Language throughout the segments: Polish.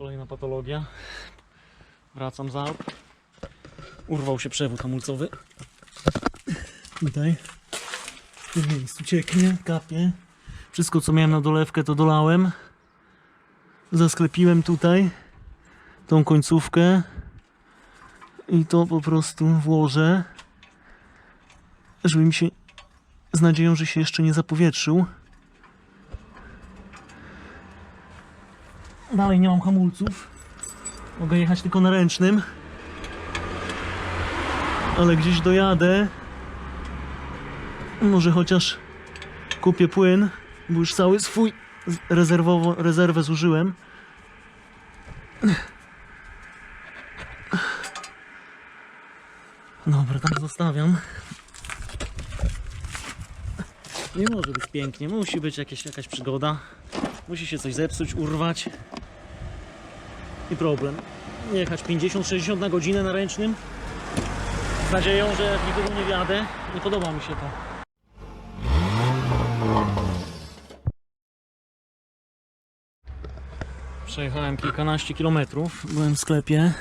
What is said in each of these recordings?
Kolejna patologia. Wracam z Alp. Urwał się przewód hamulcowy. Tutaj. W tym miejscu cieknie, kapie. Wszystko co miałem na dolewkę to dolałem. Zasklepiłem tutaj tą końcówkę i to po prostu włożę, żeby mi się z nadzieją, że się jeszcze nie zapowietrzył. Dalej nie mam hamulców. Mogę jechać tylko na ręcznym. Ale gdzieś dojadę. Może chociaż kupię płyn, bo już cały swój rezerwowo, rezerwę zużyłem. Dobra, tam zostawiam. Nie może być pięknie, musi być jakieś, jakaś przygoda. Musi się coś zepsuć, urwać. I problem. Jechać 50-60 na godzinę na ręcznym. Z nadzieją, że nikogo nie wiadę. Nie podoba mi się to. Przejechałem kilkanaście kilometrów. Byłem w sklepie.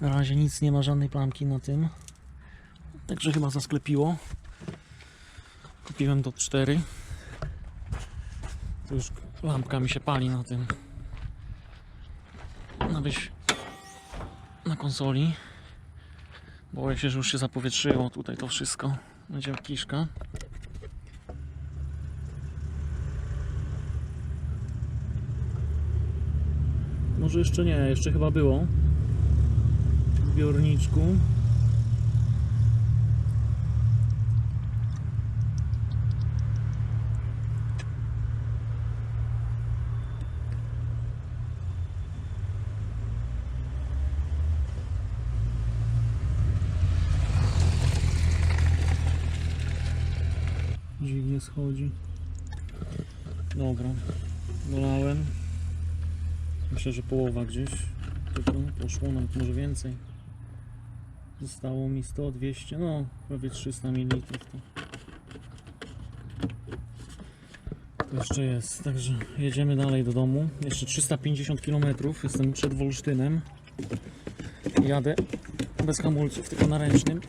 Na razie nic nie ma, żadnej plamki na tym. Także chyba zasklepiło. Kupiłem do 4. Tu już lampka mi się pali na tym. Na wyś... na konsoli. Boję się, że już się zapowietrzyło tutaj to wszystko. Będzie kiszka. Może jeszcze nie, jeszcze chyba było. W zbiorniczku. Dziwnie schodzi. Dobra, dolałem. Myślę, że połowa gdzieś tylko poszło, nawet może więcej. Zostało mi 100, 200, no prawie 300 ml. To, to jeszcze jest, także jedziemy dalej do domu. Jeszcze 350 km, jestem przed Wolsztynem. Jadę bez hamulców, tylko na ręcznym.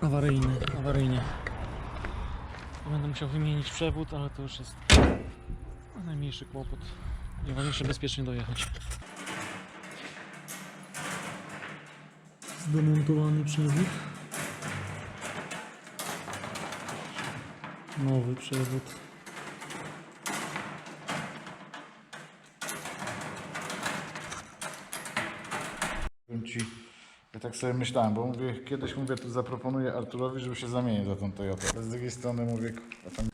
Awaryjny, awaryjnie. Będę musiał wymienić przewód, ale to już jest najmniejszy kłopot. Najważniejsze bezpiecznie dojechać. Zdemontowany przewód. Nowy przewód. Ci, ja tak sobie myślałem, bo mówię, kiedyś mówię, tu zaproponuję Arturowi, żeby się zamienił za tą Toyotę. Ale z drugiej strony mówię, a tam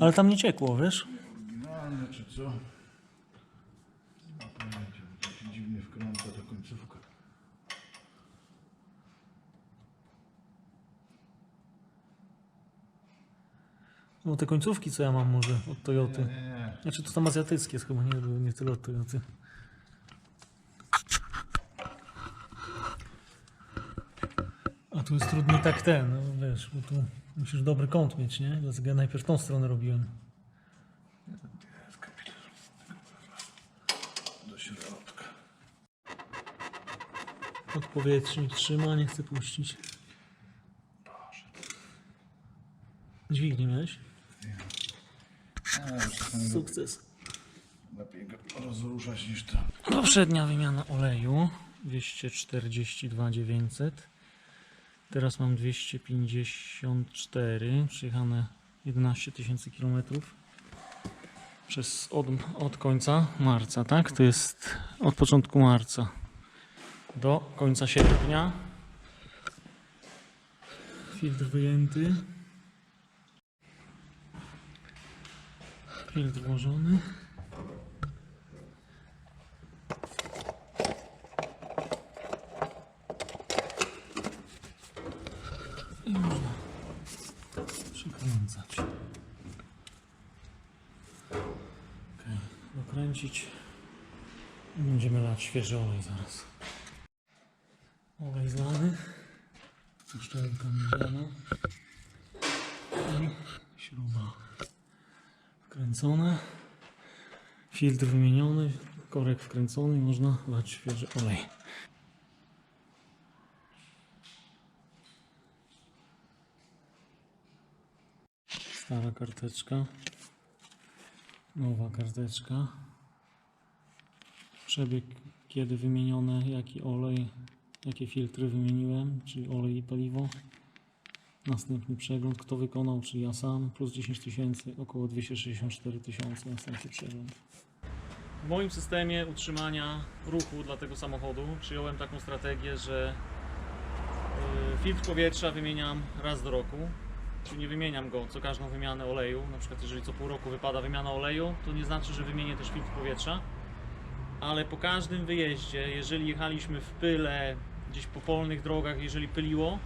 Ale tam nie ciekło, wiesz? oryginalne czy co? Nie ma pojęcia, bo to się dziwnie wkręca ta końcówka. No te końcówki co ja mam może od Toyoty. Nie, nie. Znaczy to tam azjatyckie jest chyba, nie, nie tyle od Toyoty. Tu jest trudniej tak ten, no wiesz, bo tu musisz dobry kąt mieć, nie? Dlatego ja najpierw tą stronę robiłem. Do środka. Odpowietrznik trzyma, nie chce puścić. Dźwignię miałeś? Sukces. lepiej go rozruszać niż to. Poprzednia wymiana oleju 242 900. Teraz mam 254, przejechane 11 tysięcy kilometrów przez od, od końca marca, tak? To jest od początku marca do końca sierpnia. Filtr wyjęty. Filtr włożony. I można przykręcać. Okay. Dokręcić. Będziemy lać świeży olej zaraz. Olej zlany. Uszczelka miedziana. Śruba wkręcona. Filtr wymieniony. Korek wkręcony, można dać świeży olej. Stara karteczka. Nowa karteczka. Przebieg kiedy wymienione, jaki olej, jakie filtry wymieniłem, czyli olej i paliwo. Następny przegląd, kto wykonał, czy ja sam, plus 10 tysięcy, około 264 tysiące, następny przegląd. W moim systemie utrzymania ruchu dla tego samochodu przyjąłem taką strategię, że y, filtr powietrza wymieniam raz do roku, czyli nie wymieniam go co każdą wymianę oleju. Na przykład jeżeli co pół roku wypada wymiana oleju, to nie znaczy, że wymienię też filtr powietrza. Ale po każdym wyjeździe, jeżeli jechaliśmy w pyle, gdzieś po polnych drogach, jeżeli pyliło,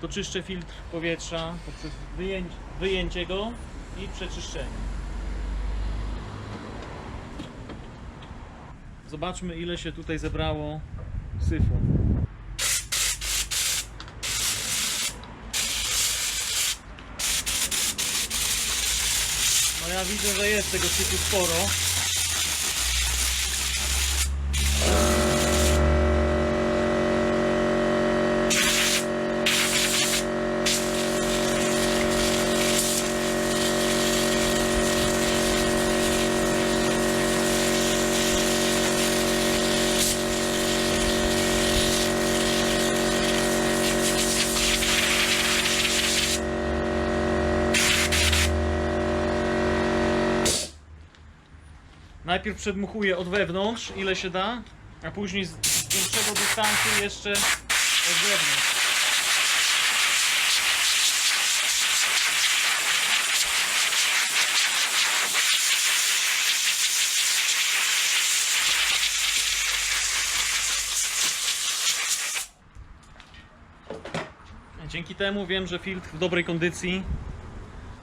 to czyszczę filtr powietrza poprzez wyjęcie, wyjęcie go i przeczyszczenie. Zobaczmy ile się tutaj zebrało syfu. Widzę, że jest tego syfu sporo. Najpierw przedmuchuję od wewnątrz, ile się da, a później z większego dystansu jeszcze od zewnątrz. Dzięki temu wiem, że filtr w dobrej kondycji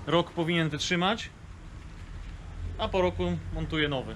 rok powinien wytrzymać, a po roku montuję nowy.